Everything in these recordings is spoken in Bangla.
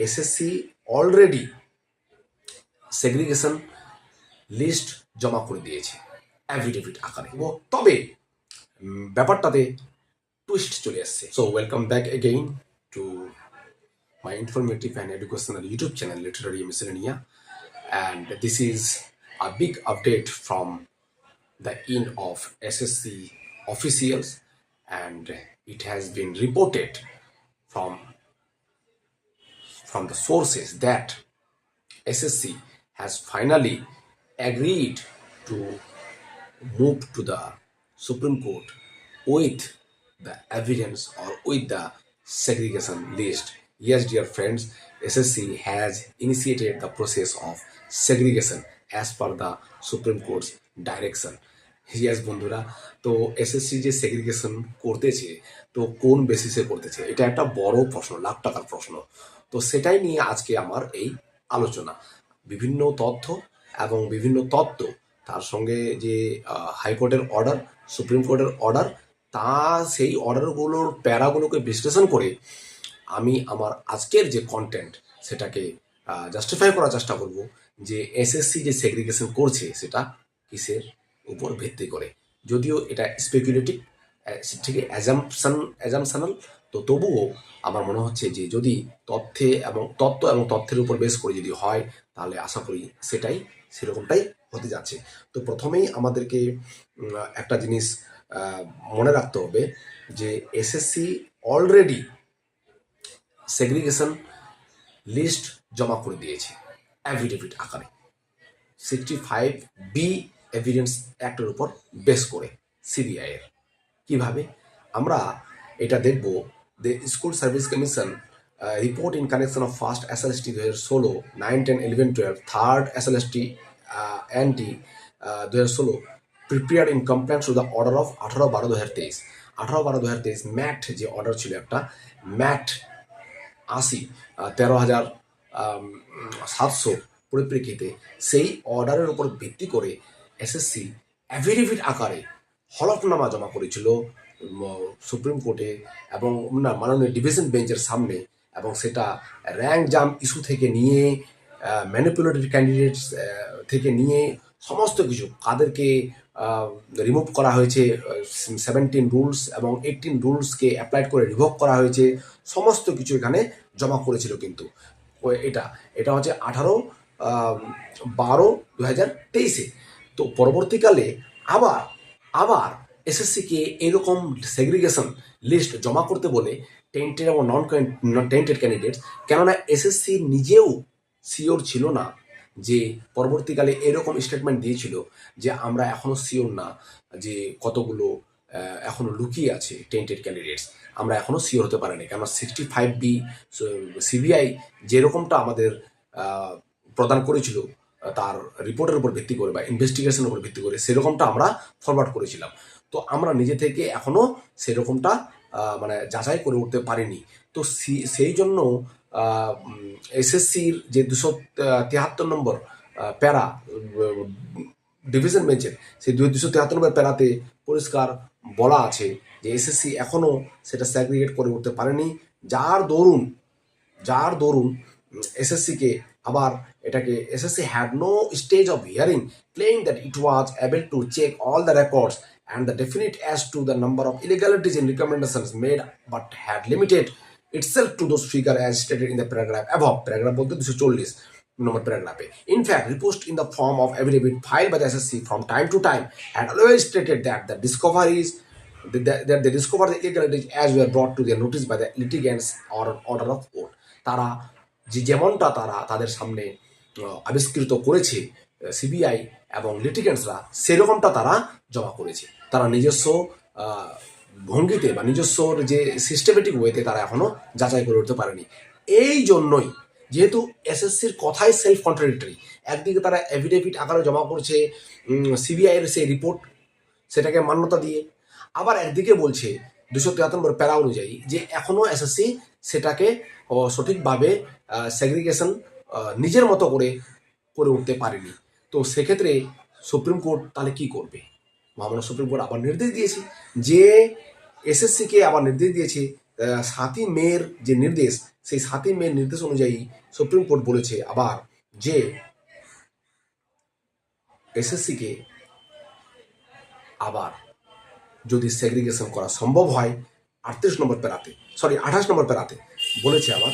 SSC already সেগ্রিগেশন লিস্ট জমা করে দিয়েছে অ্যাফিডেভিট আকারে। এবং তবে ব্যাপারটাতে টুইস্ট চলে আসছে so welcome back again to my informative and educational YouTube channel literary miscellanea and this is a big update from the in of SSC officials and it has been reported from from the sources that SSC has finally agreed to move to the Supreme Court with the evidence or with the segregation list. Yes, dear friends, SSC has initiated the process of segregation as per the Supreme Court's direction. Yes বন্ধুরা তো এসএসসি যে সেগ্রিগেশন করতেছে তো কোন বেসিসে করতেছে এটা একটা বড় প্রশ্ন লাখ টাকার প্রশ্ন তো সেটাই নিয়ে আজকে আমার এই আলোচনা। বিভিন্ন তথ্য এবং বিভিন্ন তত্ত্ব, তার সঙ্গে যে হাইকোর্টের অর্ডার সুপ্রিম কোর্টের অর্ডার তা, সেই অর্ডারগুলোর প্যারাগুলোকে বিশ্লেষণ করে আমি আমার আজকের যে কন্টেন্ট সেটাকে জাস্টিফাই করার চেষ্টা করব যে এসএসসি যে সেগ্রিগেশন করছে সেটা কিসের উপর ভিত্তি করে। যদিও এটা স্পেকুলেটিভ ঠিক অ্যাজামশন অ্যাজামশনাল তো তবুও আমার মনে হচ্ছে যে যদি তথ্যে এবং তত্ত্ব এবং তথ্যের উপর বেস করে যদি হয়, তাহলে আশা করি সেটাই সেরকমটাই হতে যাচ্ছে। তো প্রথমেই আমাদেরকে একটা জিনিস মনে রাখতে হবে যে এসএসসি অলরেডি সেগ্রিগেশন লিস্ট জমা করে দিয়েছে অ্যাফিডেভিট আকারে। সিক্সটি ফাইভ বি এভিডেন্স অ্যাক্টের উপর বেস করে সিবিআইয়ের কীভাবে? আমরা এটা দেখব হাজার ষোলো nine ten eleven twelve third S L S T N T দু হাজার ষোলো prepare in compliance to the order of আঠারো বারো দু হাজার তেইশ। আঠারো বারো দু হাজার তেইশ ম্যাট যে অর্ডার ছিল একটা ম্যাট আশি তেরো হাজার সাতশো পরিপ্রেক্ষিতে সেই অর্ডারের উপর ভিত্তি করে এসএসসি অ্যাফিডেভিট আকারে হলফনামা জমা করেছিল সুপ্রিম কোর্টে এবং, না, মাননীয় ডিভিশন বেঞ্চের সামনে এবং সেটা র্যাঙ্ক জাম ইস্যু থেকে নিয়ে ম্যানিপুলেটেড ক্যান্ডিডেটস থেকে নিয়ে সমস্ত কিছু কাদেরকে রিমুভ করা হয়েছে সেভেন্টিন রুলস এবং এইটিন রুলসকে অ্যাপ্লাইড করে রিভোক করা হয়েছে, সমস্ত কিছু এখানে জমা করেছিল কিন্তু। এটা এটা হচ্ছে আঠারো বারো দু হাজার তেইশে। তো পরবর্তীকালে আবার আবার এসএসসিকে এরকম সেগ্রিগেশন লিস্ট জমা করতে বলে টেন্টেড এবং নন টেন্টেড ক্যান্ডিডেটস কেননা এসএসসি নিজেও সিওর ছিল না যে পরবর্তীকালে এরকম স্টেটমেন্ট দিয়েছিল যে আমরা এখনও সিওর না যে কতগুলো আহ, এখনও লুকিয়ে আছে টেন্টেড ক্যান্ডিডেটস আমরা এখনও সিওর হতে পারিনি কেন সিক্সটি ফাইভ বি সিবিআই যেরকমটা আমাদের প্রদান করেছিল তার রিপোর্টের উপর ভিত্তি করে বা ইনভেস্টিগেশনের উপর ভিত্তি করে সেরকমটা আমরা ফরওয়ার্ড করেছিলাম। তো আমরা নিজে থেকে এখনও সেরকমটা মানে যাচাই করে উঠতে পারিনি। তো সেই জন্য এসএসসির যে দুশো তিয়াত্তর নম্বর প্যারা ডিভিশন বেঞ্চের সেই দুই, দুশো তিয়াত্তর নম্বর প্যারাতে পরিষ্কার বলা আছে যে এসএসসি এখনও সেটা স্যাগ্রিগেট করে উঠতে পারেনি। যার দরুন যার দরুন এসএসসিকে আবার এটাকে, SSC had no stage of hearing claim that it was able to check all the records and the definite as to the number of illegalities in recommendations made but had limited itself to those figure as stated in the paragraph above paragraph বলতে দুশো চল্লিশ নম্বর প্যারাগ্রাফে in fact repost in the form of affidavit filed by the SSC from time to time had always stated that the discoveries that they discovered the illegalities as were brought to their notice by the litigants or order of court তারা যে যেমনটা তারা তাদের সামনে আবিষ্কৃত করেছে সিবিআই এবং লিটিগেন্টসরা সেরকমটা তারা জমা করেছে তারা নিজস্ব ভঙ্গিতে বা নিজস্ব যে সিস্টেমেটিক ওয়েতে তারা এখনও যাচাই করে উঠতে পারেনি। এই জন্যই যেহেতু এসএসসির কথাই সেলফ কন্ট্রাডিক্টরি একদিকে তারা এফিডেভিট আকারে জমা করছে সিবিআইয়ের সেই রিপোর্ট সেটাকে মান্যতা দিয়ে, আবার একদিকে বলছে দুশো তিয়াত্তর নম্বর প্যারা অনুযায়ী যে এখনও এসএসসি সেটাকে সঠিকভাবে সেগ্রিগেশন নিজের মতো করে করে উঠতে পারেনি। তো সেক্ষেত্রে সুপ্রিম কোর্ট তাহলে কি করবে? মহামান্য সুপ্রিম কোর্ট আবার নির্দেশ দিয়েছে। যে এসএসসিকে আবার নির্দেশ দিয়েছে সাতই মের যে নির্দেশ, সেই সাতই মের নির্দেশ অনুযায়ী সুপ্রিম কোর্ট বলেছে আবার যে এসএসসিকে আবার যদি সেগ্রিগেশন করা সম্ভব হয়, আটত্রিশ নম্বর পেরাতে সরি আঠাশ নম্বর পেরাতে বলেছে আবার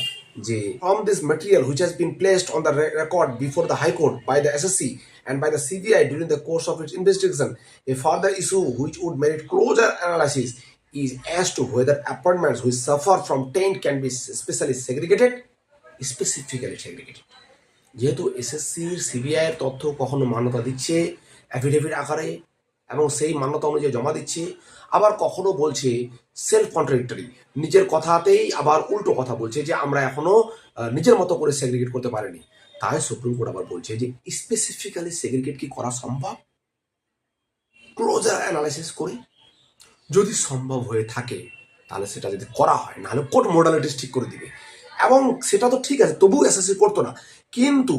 যে from this material which has been placed on the record before the high court by the SSC and by the CBI during the course of its investigation a further issue which would merit closer analysis is as to whether appointments which suffer from taint can be specially segregated, specifically segregated. যেহেতু এসএসসির সিবিআইয়ের তথ্য কখনো মান্যতা দিচ্ছে অ্যাফিডেভিট আকারে, এবং সেই মান্যতা অনুযায়ী জমা দিচ্ছে আবার কখনো বলছে সেলফ কন্ট্রাডিক্টরি নিজের কথাতেই আবার উল্টো কথা বলছে যে আমরা এখনও নিজের মতো করে সেগ্রিগেট করতে পারিনি। তাই সুপ্রিম কোর্ট আবার বলছে যে স্পেসিফিক্যালি সেগ্রিগেট কি করা সম্ভব? ক্লোজার অ্যানালাইসিস করে। যদি সম্ভব হয়ে থাকে, তাহলে সেটা যদি করা হয়, নাহলে কোর্ট মোডালিটিস ঠিক করে দিবে? এবং সেটা তো ঠিক আছে, তবুও এসএসসি করতো না। কিন্তু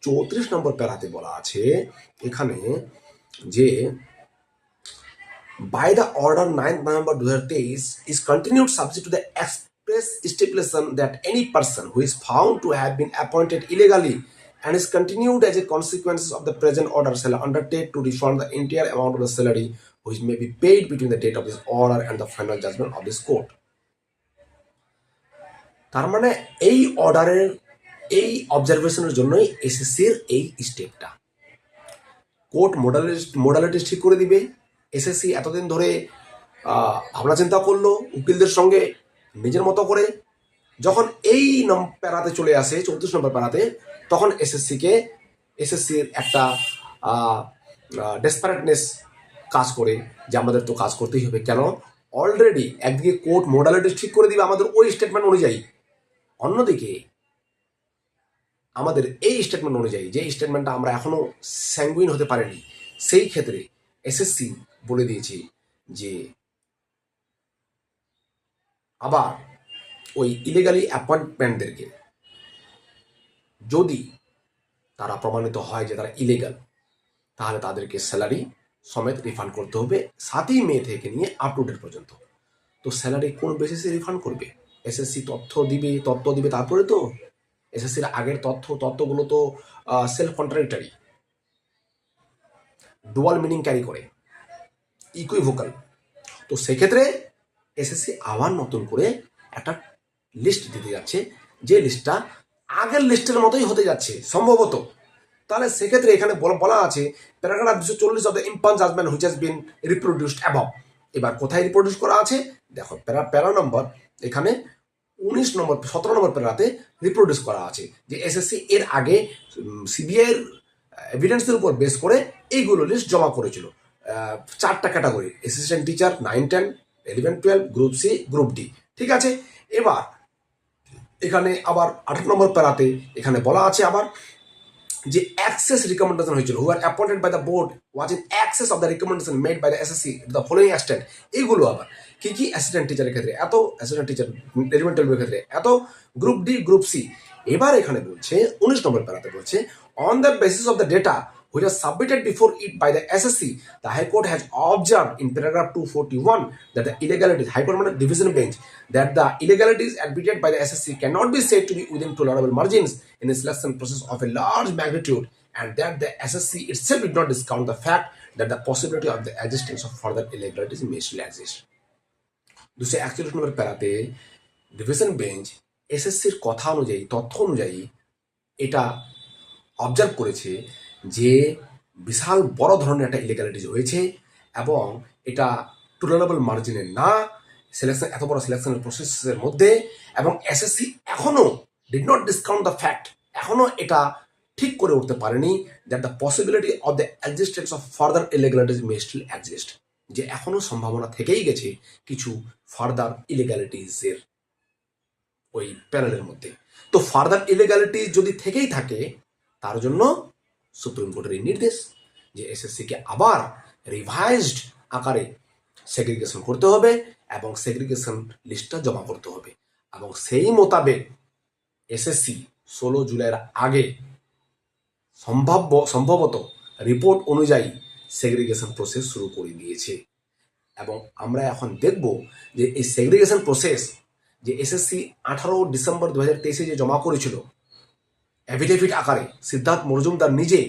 চৌত্রিশ নম্বর প্যারাতে বলা আছে, এখানে যে by the order 9th November 2023 is continued subject to the express stipulation that any person who is found to have been appointed illegally and is continued as a consequence of the present order shall undertake to refund the entire amount of the salary which may be paid between the date of this order and the final judgment of this court. তার মানে এই অর্ডারের এই অবজারভেশনের জন্যই এসএসসির এই স্টেপটা কোর্ট মোডালিটি ঠিক করে দিবে এসএসসি এতদিন ধরে ভাবনা চিন্তা করল, উকিলদের সঙ্গে নিজের মতো করে। যখন এই নম প্যারাতে চলে আসে, চৌত্রিশ নম্বর প্যারাতে, তখন এসএসসিকে, এসএসসির একটা ডেসপারেটনেস কাজ করে যে আমাদের তো কাজ করতেই হবে। কেন? অলরেডি একদিকে কোর্ট মোডালিটিস ঠিক করে দিবে আমাদের ওই স্টেটমেন্ট অনুযায়ী। অন্যদিকে, আমাদের এই স্টেটমেন্ট অনুযায়ী, যে স্টেটমেন্টটা আমরা এখনও স্যাঙ্গুইন হতে পারিনি, সেই ক্ষেত্রে এসএসসি বলে দিয়েছে যে আবার ওই ইলিগালি অ্যাপয়েন্টমেন্টদেরকে যদি তারা প্রমাণিত হয় যে তারা ইলিগাল তাহলে তাদেরকে স্যালারি সমেত রিফান্ড করতে হবে। সাতই মে থেকে নিয়ে আপ টু ডেট পর্যন্ত। তো স্যালারি কোন বেসিসে রিফান্ড করবে? এসএসসি তথ্য দিবে তথ্য দিবে তারপরে তো? এসএসসির আগের তথ্য, তথ্যগুলো তো self contradictory dual meaning carry করে। ইকুইভোকাল তো সেক্ষেত্রে এসএসসি আবার নতুন করে একটা লিস্ট দিতে যাচ্ছে, যে লিস্টটা আগের লিস্টের মতোই হতে যাচ্ছে, সম্ভবত। তাহলে সেক্ষেত্রে এখানে বলা- আছে প্যারাগ্রাফ দুশো চল্লিশ of the impugned judgment which been reproduced above এবার কোথায় রিপ্রোডিউস করা আছে? দেখো, প্যারা প্যারা নম্বর এখানে উনিশ নম্বর সতেরো নম্বর প্যারাতে রিপ্রোডিউস করা আছে, যে এসএসসি এর আগে সিবিআইয়ের এর এভিডেন্সের উপর বেস করে এইগুলো লিস্ট জমা করেছিল। চারটা category assistant teacher nine ten eleven twelve group C group D ঠিক আছে? এবার, এখানে আবার আঠারো নম্বর প্যারাতে এখানে বলা আছে আবার যে অ্যাক্সেস রিকমেন্ডেশন হয়েছিল। Who are appointed by the board was in excess of the recommendation made by the SSC the following assistant এইগুলো আবার, কী কী অ্যাসিস্ট্যান্ট টিচারের ক্ষেত্রে? এত অ্যাসিস্ট্যান্ট টিচার ইলেভেন টুয়েলভের ক্ষেত্রে। এত গ্রুপ ডি গ্রুপ সি এবার এখানে বলছে, উনিশ নম্বর প্যারাতে বলছে on the basis of the data which was submitted before it by the SSC, the High Court has observed in paragraph 241 that the illegalities, High Court মানে division bench, that the illegalities admitted by the SSC cannot be said to be within tolerable margins in a selection process of a large magnitude, and that the SSC itself did not discount the fact that the possibility of the existence of further illegalities may still exist. দুশো একচল্লিশ নম্বর প্যারাতে ডিভিশন বেঞ্চ এসএসসির কথা অনুযায়ী তথ্য অনুযায়ী এটা অবজার্ভ করেছে যে বিশাল বড় ধরনের একটা ইলিগালিটিস হয়েছে এবং এটা টুলারেবল মার্জিনে না সিলেকশন এত বড় সিলেকশনের প্রসেসের মধ্যে এবং এসএসসি এখনও did not discount the fact এখনও এটা ঠিক করে উঠতে পারেনি that the possibility of the existence of further illegalities may still exist যে এখনও সম্ভাবনা থেকেই গেছে কিছু ফার্দার ইলিগালিটিসের ওই প্যানেলের মধ্যে। তো ফার্দার ইলিগালিটি যদি থেকেই থাকে, তার জন্য সুপ্রিম কোর্টের এই নির্দেশ যে এসএসসিকে আবার রিভাইজড আকারে সেগ্রিগেশন করতে হবে এবং সেগ্রিগেশন লিস্টটা জমা করতে হবে। এবং সেই মোতাবেক এসএসসি ষোলো জুলাইয়ের আগে সম্ভাব্য, সম্ভবত রিপোর্ট অনুযায়ী সেগ্রিগেশন প্রসেস শুরু করে দিয়েছে। এবং আমরা এখন দেখব যে এই সেগ্রিগেশন প্রসেস যে এসএসসি আঠারো ডিসেম্বর দু হাজার তেইশে যে জমা করেছিল অ্যাফিডেভিট আকারে সিদ্ধার্থ মজুমদার নিজে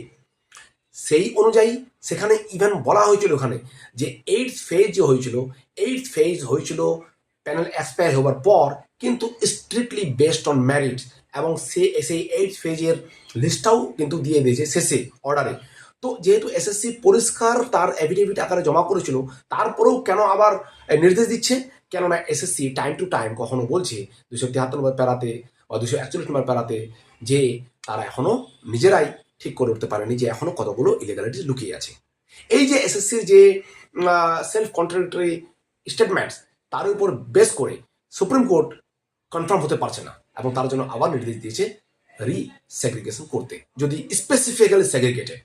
সেই অনুযায়ী সেখানে ইভেন বলা হয়েছিল ওখানে যে এইট ফেজ যে হয়েছিল এইট ফেজ হয়েছিল প্যানেল এক্সপায়ার হওয়ার পর, কিন্তু স্ট্রিক্টলি বেসড অন ম্যারিট এবং সে সেই এইট ফেজের লিস্টটাও কিন্তু দিয়ে দিয়েছে শেষে অর্ডারে তো যেহেতু এসএসসি পরিষ্কার তার অ্যাফিডেভিট আকারে জমা করেছিল, তারপরেও কেন আবার নির্দেশ দিচ্ছে? কেননা এসএসসি টাইম টু টাইম কখনো বলছে দুশো তিয়াত্তর নম্বর প্যারাতে বা দুশো একচল্লিশ নম্বর প্যারাতে যে তারা এখনও নিজেরাই ঠিক করে উঠতে পারেনি যে এখনও কতগুলো ইলিগালিটি লুকিয়ে আছে। এই যে এসএসসির যে সেলফ কন্ট্রাডিক্টরি স্টেটমেন্টস তার উপর বেস করে সুপ্রিম কোর্ট কনফার্ম হতে পারছে না এবং তার জন্য আবার নির্দেশ দিয়েছে রি সেগ্রিগেশন করতে, যদি স্পেসিফিক্যালি সেগ্রিগেটেড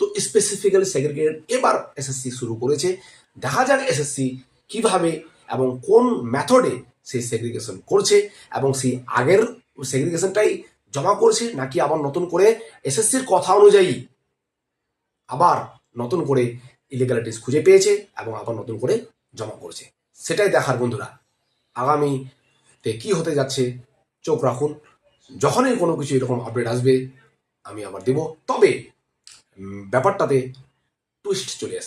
তো স্পেসিফিক্যালি সেগ্রিগেটেড এবার এসএসসি শুরু করেছে। দেখা যাক এসএসসি কীভাবে এবং কোন মেথডে সেই সেগ্রিগেশন করছে এবং সেই আগের সেগ্রিগেশনটাই জমা করছে নাকি আবার নতুন করে এসএসসির কথা অনুযায়ী আবার নতুন করে ইলিগালিটিস খুঁজে পেয়েছে এবং আবার নতুন করে জমা করছে। সেটাই দেখার বন্ধুরা, আগামীতে কি হতে যাচ্ছে চোখ রাখুন। যখনই কোনো কিছু এরকম আপডেট আসবে, আমি আবার দেব। তবে ব্যাপারটাতে টুইস্ট চলে আসছে।